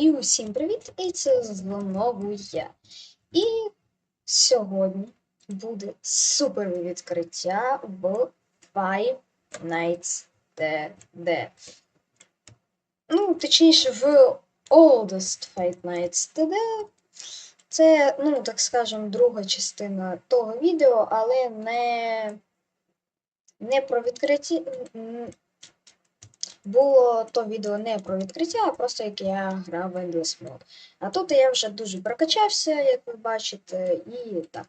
І усім привіт! І це знову я. І сьогодні буде супер відкриття в Five Nights at Dead. Ну, точніше, в Oldest Five Nights at Dead. Це, ну, так скажем, друга частина того відео, але не, не про відкриття. Було то відео не про відкриття, а просто як я грав в Endless Mode. А тут я вже дуже прокачався, як ви бачите, і так.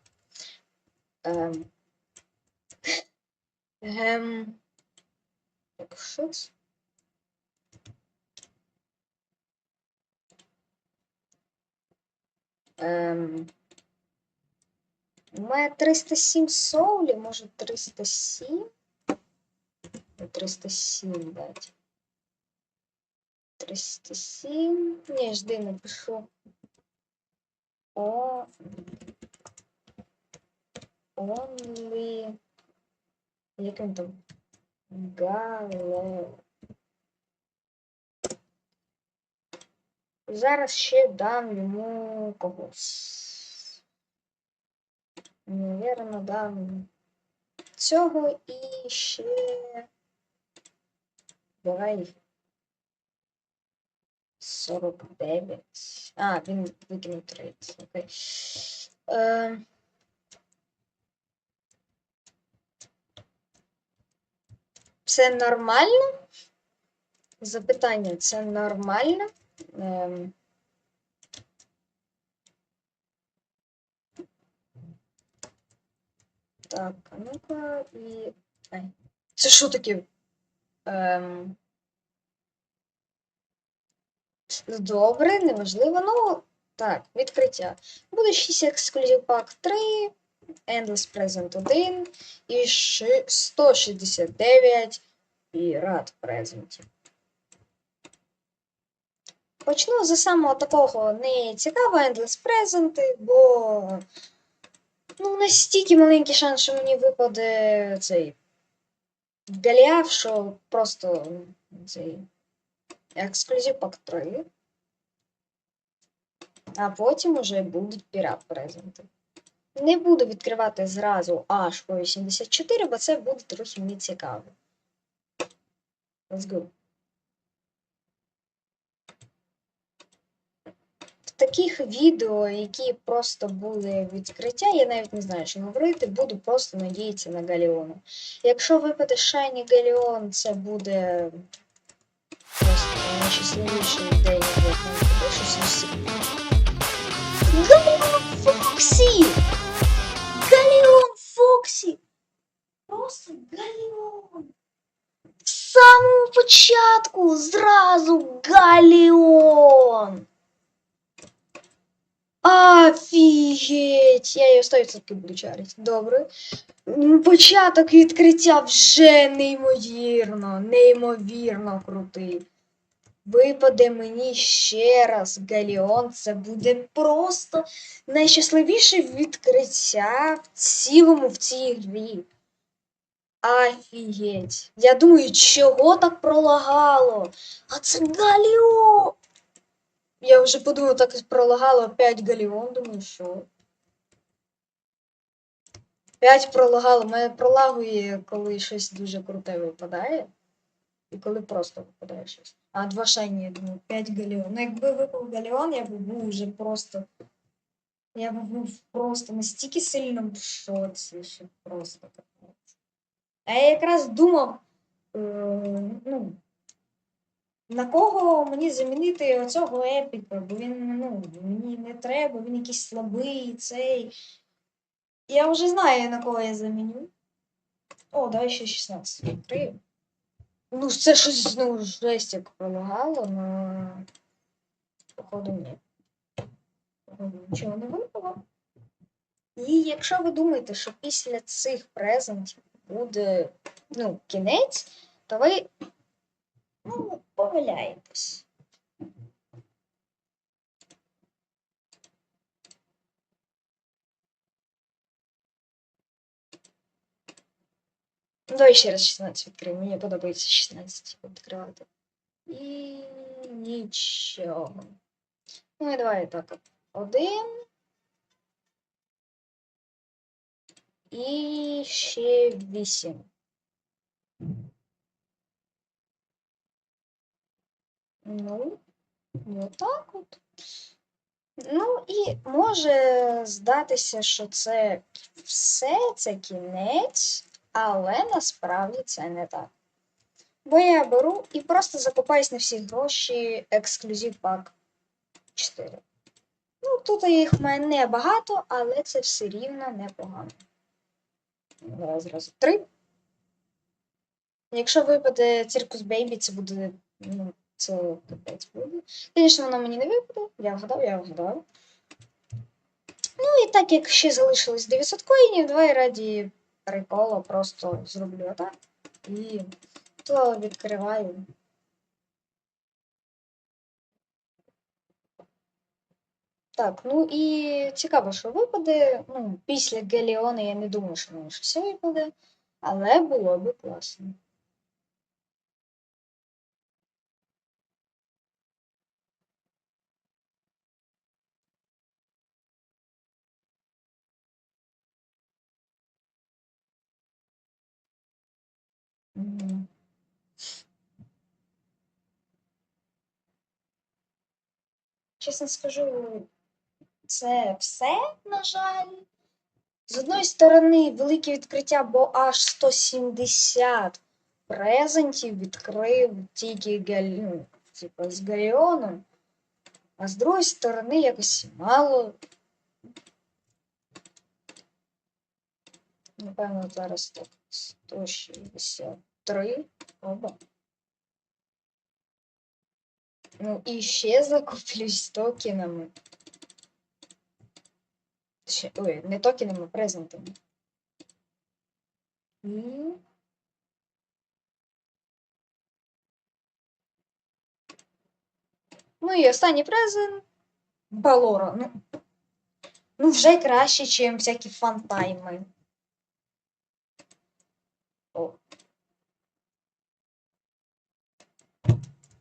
Ем. Ем. Так, що це? Ем. У мене 307 соулі, може 307? 307 дать. 307. Ні, жди, напишу. О. Only. Як він там? Гале. Зараз ще дам йому когось. Навірно, дам цього і ще. Давай. 49. А, він викинув 30. Окей. Е, це нормально? Запитання, це нормально? Ем, так, а ну-ка і. Ай. Це що таке? Ем... Добре, неважливо. Ну, так, відкриття. Буде 6 ексклюзив пак 3, Endless Present 1 і ши- 169 пірат презентів. Почну за самого такого не цікавого Endless Present, бо ну, настільки маленький шанс, що мені випаде цей Галіаф, що просто цей ексклюзив пак 3. А потім уже будуть пірат презенти. Не буду відкривати зразу аж по 84, бо це буде трохи нецікаво. Let's go. В таких відео, які просто були відкриття, я навіть не знаю, що говорити, буду просто надіятися на Галіону. Якщо випаде Шайні Галіон, це буде просто найщасливіший день, на щось із Галіон Фоксі! Галіон Фоксі! Просто Галіон! В самому початку зразу Галіон! Офігеть! Я її 100% буду чарити. Добре. Початок відкриття вже неймовірно, неймовірно крутий. Випаде мені ще раз Галіон. Це буде просто найщасливіше відкриття в цілому в цій грі. Офігеть. Я думаю, чого так пролагало? А це Галіон! Я вже подумав, так пролагало 5 Галіон, думаю, що. 5 пролагало. Мене пролагує, коли щось дуже круте випадає. І коли просто випадає щось. А два шайні, я думаю, 5 галіон. Ну, якби випав галіон, я б був вже просто. Я б був просто настільки сильно в шоці, що просто. А я якраз думав, е, ну, на кого мені замінити оцього епіка, бо він, ну, мені не треба, він якийсь слабий, цей. Я вже знаю, на кого я заміню. О, давай ще 16 відкрию. Ну, це щось ну, жесть як пролагало, але походу ні. Походу нічого не випало. І якщо ви думаєте, що після цих презентів буде ну, кінець, то ви ну, помиляєтесь. Давай ще раз 16 відкриємо. Мені подобається 16 відкривати. І нічого. Ну і давай так. Один. І ще вісім. Ну, отак от. Ну і може здатися, що це все, це кінець, але насправді це не так. Бо я беру і просто закупаюсь на всі гроші ексклюзив пак 4. Ну, тут їх в мене небагато, але це все рівно непогано. Зараз зразу три. Якщо випаде циркус Бейбі, це буде. Ну, це капець буде. Звісно, воно мені не випаде. Я вгадав, я вгадав. Ну і так як ще залишилось 900 коїнів, давай раді приколу просто зроблю отак. І то відкриваю. Так, ну і цікаво, що випаде. Ну, після Геліона я не думаю, що мені щось випаде, але було би класно. Чесно скажу, це все, на жаль. З одної сторони, велике відкриття, бо аж 170 презентів відкрив тільки Галь... ну, типу, з Галіоном. А з другої сторони, якось мало. Напевно, зараз так 163. Оба. Ну, і ще закуплюсь токенами. Ще, ой, не токенами, а презентами. Ну і останній презент. Балора. Ну, ну вже краще, ніж всякі фантайми. О.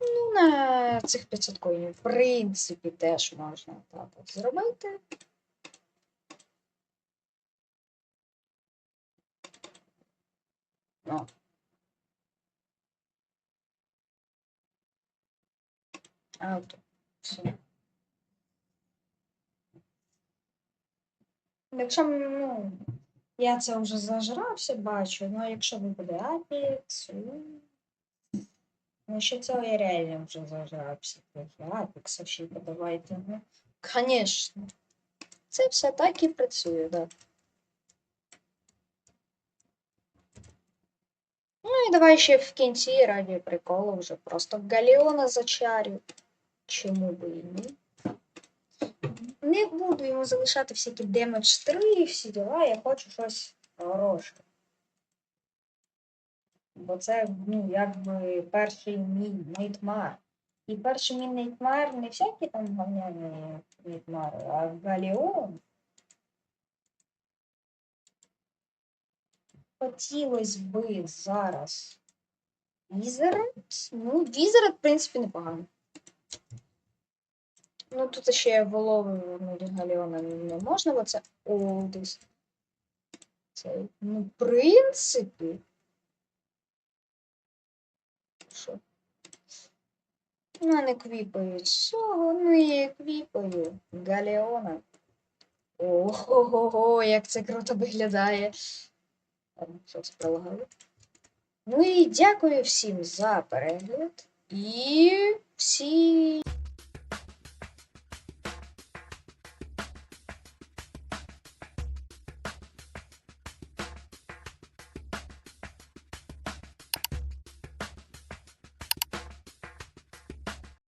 Ну, цих 500 коїнів, в принципі, теж можна так зробити. О. А, от. Все. Якщо, ну, я це вже зажрався, бачу, ну якщо випаде Apex, ну, ну що цього я реально вже зажрався. Apex ще подавайте. Ну, звісно. Це все так і працює, так. Ну і давай ще в кінці раді приколу вже просто Галіона зачарю. Чому би і ні? Не буду йому залишати всякі демедж 3 і всі діла, я хочу щось хороше. Бо це, ну, якби перший мій Нейтмар. І перший мій Нейтмар не всякі там говняні Нейтмари, а Галіон. Хотілося би зараз Візерет. Ну, Візерет, в принципі, непогано. Ну, тут ще волову ну, Галіона не можна, бо це Олдис. Це, ну, в принципі. Що? Ну, не квіпають Чого ну і квіпаю Галіона. Ого, як це круто виглядає. Ну і дякую всім за перегляд. І всім.